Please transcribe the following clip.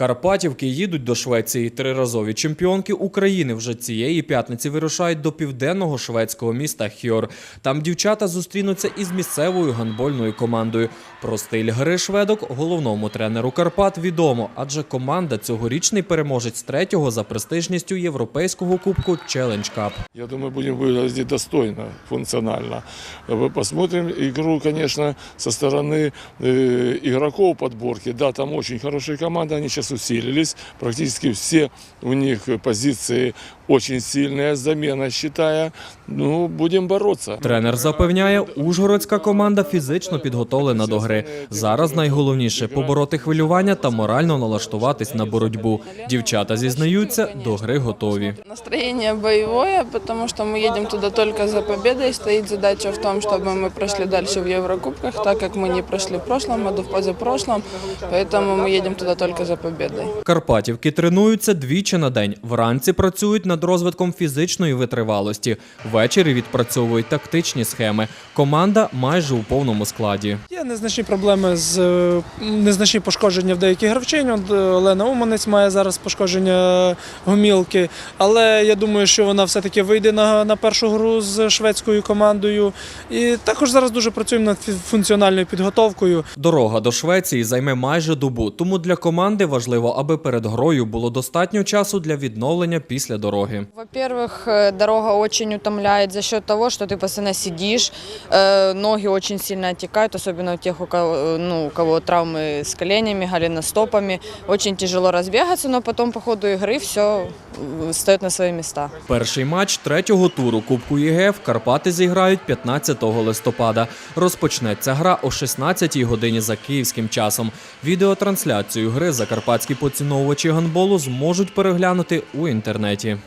Карпатівки їдуть до Швеції. Триразові чемпіонки України вже цієї п'ятниці вирушають до південного шведського міста Хьор. Там дівчата зустрінуться із місцевою гандбольною командою. Про стиль гри шведок головному тренеру Карпат відомо, адже команда цьогорічний переможець третього за престижністю європейського кубку Challenge Cup. Я думаю, будем выглядеть достойно, функционально. Э, Посмотрим игру, конечно, со стороны э, игроков подборки. Да, там очень хорошие команды, они сейчас усилились. Практически все у них позиции очень сильные, замена считая. Ну, будем бороться. Тренер запевняє, ужгородська команда фізично підготовлена до гри. Зараз найголовніше побороти хвилювання та морально налаштуватись на боротьбу. Дівчата зізнаються, до гри готові. Настроение боевое, потому что мы едем туда только за победой. Стоит задача в том, чтобы мы прошли дальше в Еврокубках, так как мы не прошли в прошлом году, в позапрошлом. Поэтому мы едем туда только за победой. Карпатівки тренуються двічі на день. Вранці працюють над розвитком фізичної витривалості. Ввечері відпрацьовують тактичні схеми. Команда майже у повному складі. Є незначні проблеми з е, незначні пошкодження в деяких гравчинь. Е, Олена Уманець має зараз пошкодження гомілки, але я думаю, що вона все-таки вийде на, на першу гру з шведською командою. І також зараз дуже працюємо над функціональною підготовкою. Дорога до Швеції займе майже добу, тому для команди важливо, аби перед грою було достатньо часу для відновлення після дороги. Во-первых, э, дорога очень утомляет за счет того, что ты постоянно сидишь, э, ноги очень сильно отекают, особенно у тех, у кого, э, ну, у кого травмы с коленями, голеностопами. Очень тяжело разбегаться, но потом по ходу игры все встает на свої міста. Перший матч третього туру Кубку ЄГФ Карпати зіграють 15 листопада. Розпочнеться гра о 16 годині за київським часом. Відеотрансляцію гри закарпатські поціновувачі гандболу зможуть переглянути у інтернеті.